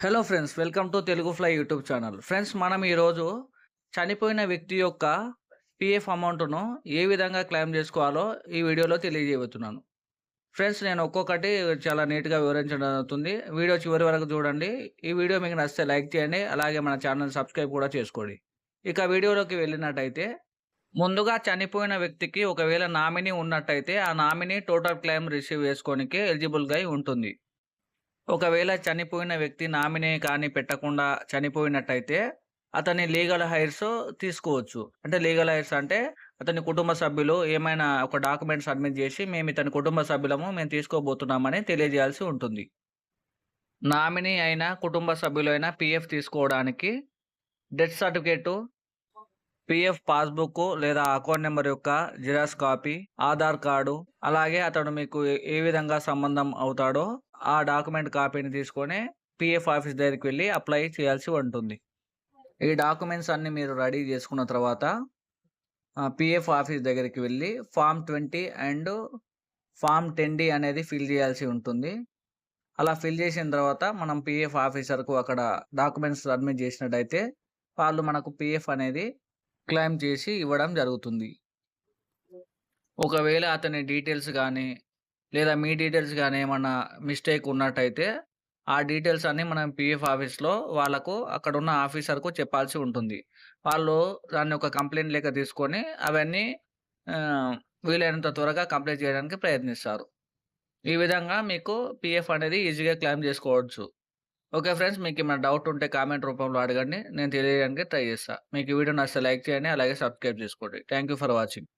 Hello friends welcome to Telugu fly YouTube channel friends మనం ఈరోజు చనిపోయిన వ్యక్తి యొక్క పిఎఫ్ అమౌంట్ను ఏ విధంగా క్లెయిమ్ చేసుకోవాలో ఈ వీడియోలో తెలియజేయబోతున్నాను. ఫ్రెండ్స్ నేను ఒక్కొక్కటి చాలా నీట్గా వివరించడం జరుగుతుంది. వీడియో చివరి వరకు చూడండి. ఈ వీడియో మీకు నచ్చితే లైక్ చేయండి. అలాగే మన ఛానల్ సబ్స్క్రైబ్ కూడా చేసుకోండి. ఇక వీడియోలోకి వెళ్ళినట్టయితే ముందుగా చనిపోయిన వ్యక్తికి ఒకవేళ నామినీ ఉన్నట్టయితే ఆ నామినీ టోటల్ క్లెయిమ్ రిసీవ్ చేసుకోనికి ఎలిజిబుల్గా ఉంటుంది. ఒకవేళ చనిపోయిన వ్యక్తి నామినీ కానీ పెట్టకుండా చనిపోయినట్టయితే అతని లీగల్ హైర్స్ తీసుకోవచ్చు. అంటే లీగల్ హైర్స్ అంటే అతని కుటుంబ సభ్యులు ఏమైనా ఒక డాక్యుమెంట్ సబ్మిట్ చేసి మేము ఇతని కుటుంబ సభ్యులము మేము తీసుకోబోతున్నామని తెలియజేయాల్సి ఉంటుంది. నామినీ అయినా కుటుంబ సభ్యులైనా పిఎఫ్ తీసుకోవడానికి డెత్ సర్టిఫికేటు పిఎఫ్ పాస్బుక్ లేదా అకౌంట్ నెంబర్ యొక్క జిరాక్స్ కాపీ ఆధార్ కార్డు అలాగే అతడు మీకు ఏ విధంగా సంబంధం అవుతాడో ఆ డాక్యుమెంట్ కాపీని తీసుకొని పిఎఫ్ ఆఫీస్ దగ్గరికి వెళ్ళి అప్లై చేయాల్సి ఉంటుంది. ఈ డాక్యుమెంట్స్ అన్ని మీరు రెడీ చేసుకున్న తర్వాత పిఎఫ్ ఆఫీస్ దగ్గరికి వెళ్ళి form twenty and form ten D అనేది ఫిల్ చేయాల్సి ఉంటుంది. అలా ఫిల్ చేసిన తర్వాత మనం పిఎఫ్ ఆఫీసర్కు అక్కడ డాక్యుమెంట్స్ సబ్మిట్ చేసినట్టయితే వాళ్ళు మనకు పిఎఫ్ అనేది క్లెయిమ్ చేసి ఇవ్వడం జరుగుతుంది. ఒకవేళ అతని డీటెయిల్స్ కానీ లేదా మీ డీటెయిల్స్ కానీ ఏమన్నా మిస్టేక్ ఉన్నట్టయితే ఆ డీటెయిల్స్ అన్ని మనం పిఎఫ్ ఆఫీస్లో వాళ్ళకు అక్కడ ఉన్న ఆఫీసర్కు చెప్పాల్సి ఉంటుంది. వాళ్ళు దాన్ని ఒక కంప్లైంట్ లెక్క తీసుకొని అవన్నీ వీలైనంత త్వరగా కంప్లీట్ చేయడానికి ప్రయత్నిస్తారు. ఈ విధంగా మీకు పిఎఫ్ అనేది ఈజీగా క్లెయిమ్ చేసుకోవచ్చు. ఓకే ఫ్రెండ్స్ మీకు ఏమైనా డౌట్ ఉంటే కామెంట్ రూపంలో అడగండి. నేను తెలియడానికి ట్రై చేస్తాను మీకు ఈ వీడియో నచ్చితే లైక్ చేయండి అలాగే సబ్స్క్రైబ్ చేసుకోండి. Thank you for watching.